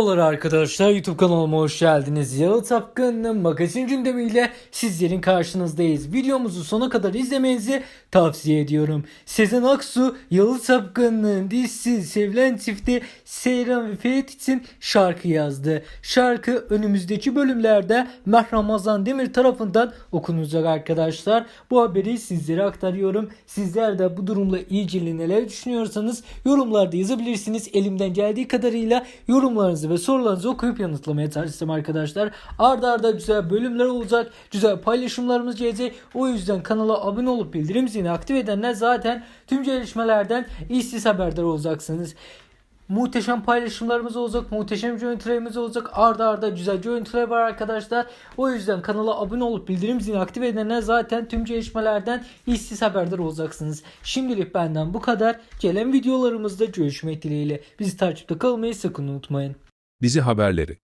Merhabalar arkadaşlar YouTube kanalıma hoş geldiniz. Yalı Tapkan'ın magazin gündemiyle sizlerin karşınızdayız. Videomuzu sona kadar izlemenizi tavsiye ediyorum. Sezen Aksu Yalı Tapkan'ın dizisi Sevilen Çifti Seyran ve Ferit için şarkı yazdı. Şarkı önümüzdeki bölümlerde Meh Ramazan Demir tarafından okunacak arkadaşlar. Bu haberi sizlere aktarıyorum. Sizler de bu durumla ilgili neler düşünüyorsanız yorumlarda yazabilirsiniz. Elimden geldiği kadarıyla yorumlarınızı ve sorularınızı okuyup yanıtlamaya çalışacağım arkadaşlar. Arda arda güzel bölümler olacak. Güzel paylaşımlarımız gelecek. O yüzden kanala abone olup bildirim zilini aktif edenler zaten tüm gelişmelerden işsiz haberdar olacaksınız. Muhteşem paylaşımlarımız olacak. Muhteşem görüntülerimiz olacak. Arda arda güzel görüntüler var arkadaşlar. O yüzden kanala abone olup bildirim zilini aktif edenler zaten tüm gelişmelerden işsiz haberdar olacaksınız. Şimdilik benden bu kadar. Gelen videolarımızda görüşmek dileğiyle. Bizi takipte kalmayı sakın unutmayın. Dizi haberleri